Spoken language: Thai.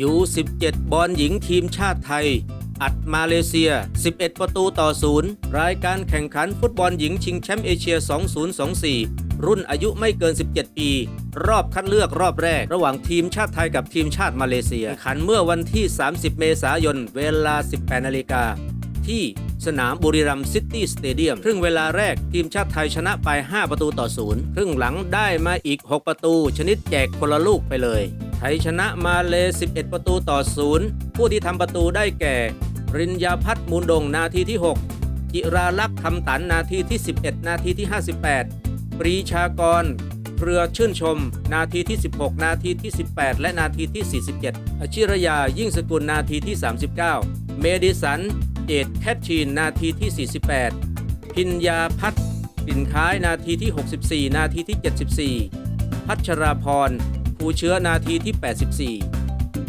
ยู17 บอลหญิงทีมชาติไทย อัดมาเลเซีย 11 ประตูต่อศูนย์รายการแข่งขันฟุตบอลหญิงชิงแชมป์เอเชีย 2024 รุ่นอายุไม่เกิน 17 ปี รอบคัดเลือกรอบแรก ระหว่างทีมชาติไทยกับทีมชาติมาเลเซียแข่งขันเมื่อวันที่ 30 เมษายน เวลา 18นาฬิกาที่สนามบุรีรัมย์ซิตี้สเตเดียมครึ่งเวลาแรกทีมชาติไทยชนะไป 5 ประตูต่อศูนย์ครึ่งหลังได้มาอีก 6 ประตู ชนิดแจกคนละลูกไปเลย ทยชนะมาเล 11 ประตูต่อศูนย์ผู้ที่ทำประตูได้แก่ รินยาพัฒมูลดงนาทีที่ 6 จิราลักษ์คำตันนาทีที่ 11 นาทีที่ 58 ปรีชากร เครือชื่นชม นาทีที่ 16 นาทีที่ 18 และนาทีที่ 47 อชิรยายิ่งสกุลนาทีที่ 39 เมดิสัน เจตแคทชีนนาทีที่ 48 พิญญาพัฒน์ปิ่นค้ายนาทีที่ 64 นาทีที่ 74 พัชราพร ภูเชื้อนาทีที่ 84